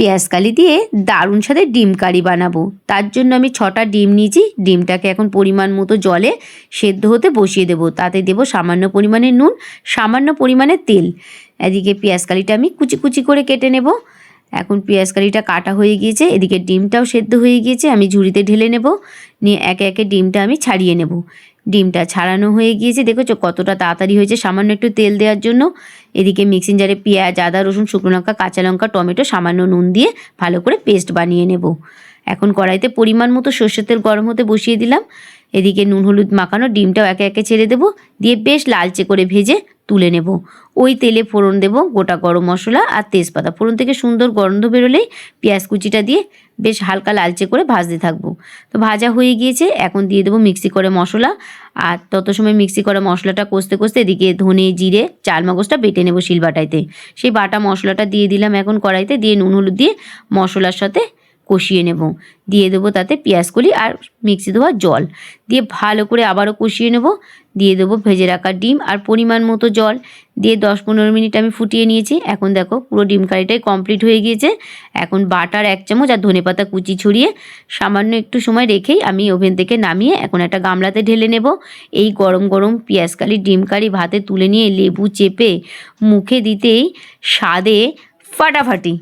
পেঁয়াজ কালি দিয়ে দারুণ সাথে ডিম কারি বানাবো। তার জন্য আমি ছটা ডিম নিয়েছি। ডিমটাকে এখন পরিমাণ মতো জলে সেদ্ধ হতে বসিয়ে দেবো। তাতে দেবো সামান্য পরিমাণে নুন, সামান্য পরিমাণে তেল। এদিকে পেঁয়াজ কালিটা আমি কুচি কুচি করে কেটে নেব। এখন পেঁয়াজ কালিটা কাটা হয়ে গিয়েছে, এদিকে ডিমটাও সেদ্ধ হয়ে গিয়েছে, আমি ঝুড়িতে ঢেলে নেব, নিয়ে একে একে ডিমটা আমি ছাড়িয়ে নেব। ডিমটা ছাড়ানো হয়ে গিয়েছে, দেখেছ কতটা তাড়াতাড়ি হয়েছে, সামান্য একটু তেল দেওয়ার জন্য। এদিকে মিক্সিং জারে পেঁয়াজ, আদা, রসুন, শুকনো লঙ্কা, কাঁচা লঙ্কা, টমেটো, সামান্য নুন দিয়ে ভালো করে পেস্ট বানিয়ে নেব। এখন কড়াইতে পরিমাণ মতো সর্ষের তেল গরম হতে বসিয়ে দিলাম, এদিকে নুন, হলুদ মাখানো ডিমটাও একে একে ছেড়ে দেবো, দিয়ে বেশ লালচে করে ভেজে তুলে নেব। ওই তেলে ফোড়ন দেব, গোটা গরম মশলা আর তেজপাতা। ফোড়ন থেকে সুন্দর গন্ধ বেরোলেই পেঁয়াজ কুচিটা দিয়ে বেশ হালকা লালচে করে ভাজতে থাকব। তো ভাজা হয়ে গিয়েছে, এখন দিয়ে দেবো মিক্সি করে মশলা। আর তত সময় মিক্সি করা মশলাটা কষতে কষতে এদিকে ধনে, জিরে, চাল মগজটা বেটে নেব শিলবাটাইতে। সেই বাটা মশলাটা দিয়ে দিলাম এখন কড়াইতে, দিয়ে নুন, হলুদ দিয়ে মশলার সাথে কষিয়ে নেব। দিয়ে দেবো তাতে পেঁয়াজ কলি আর মিক্সি দেওয়া জল। দিয়ে ভালো করে আবারও কষিয়ে নেব। দিয়ে দেবো ভেজে রাখা ডিম আর পরিমাণ মতো জল। দিয়ে দশ পনেরো মিনিট আমি ফুটিয়ে নিয়েছি। এখন দেখো পুরো ডিম কারিটাই কমপ্লিট হয়ে গিয়েছে। এখন বাটার এক চামচ আর ধনেপাতা কুচি ছড়িয়ে সামান্য একটু সময় রেখেই আমি ওভেন থেকে নামিয়ে এখন একটা গামলাতে ঢেলে নেব। এই গরম গরম পেঁয়াজ কালি, ডিম কারি ভাতে তুলে নিয়ে লেবু চেপে মুখে দিতেই স্বাদে ফাটাফাটি।